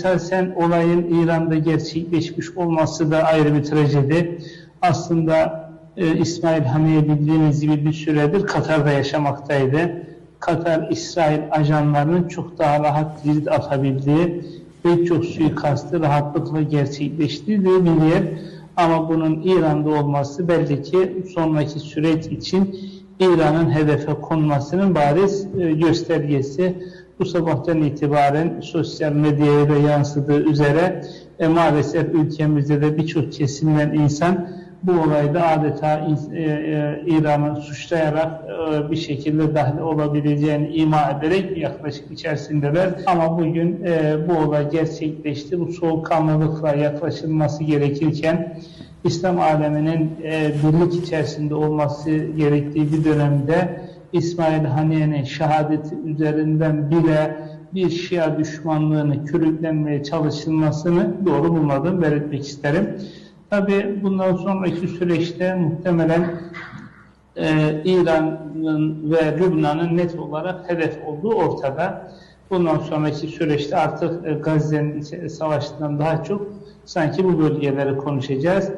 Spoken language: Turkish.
esasen olayın İran'da gerçekleşmiş olması da ayrı bir trajedi. Aslında e, İsmail Haniye bildiğiniz gibi bir süredir Katar'da yaşamaktaydı. Katar, İsrail ajanlarının çok daha rahat cirit atabildiği ve çok suikastı rahatlıkla gerçekleştiği bir yer. Ama bunun İran'da olması belli ki sonraki süreç için İran'ın hedefe konmasının bariz e, göstergesi. Bu sabahtan itibaren sosyal medyaya da yansıdığı üzere e, maalesef ülkemizde de birçok kesimden insan bu olayda adeta e, e, İran'ı suçlayarak e, bir şekilde dahil olabileceğini ima ederek yaklaşık içerisindeler. Ama bugün e, bu olay gerçekleşti. Bu soğukkanlılıkla yaklaşılması gerekirken İslam aleminin e, birlik içerisinde olması gerektiği bir dönemde İsmail Haniye'nin şehadeti üzerinden bile bir Şia düşmanlığını körüklenmeye çalışılmasını doğru bulmadığımı belirtmek isterim. Tabi bundan sonraki süreçte muhtemelen e, İran'ın ve Lübnan'ın net olarak hedef olduğu ortada. Bundan sonraki süreçte artık e, Gazze'nin savaşından daha çok sanki bu bölgeleri konuşacağız.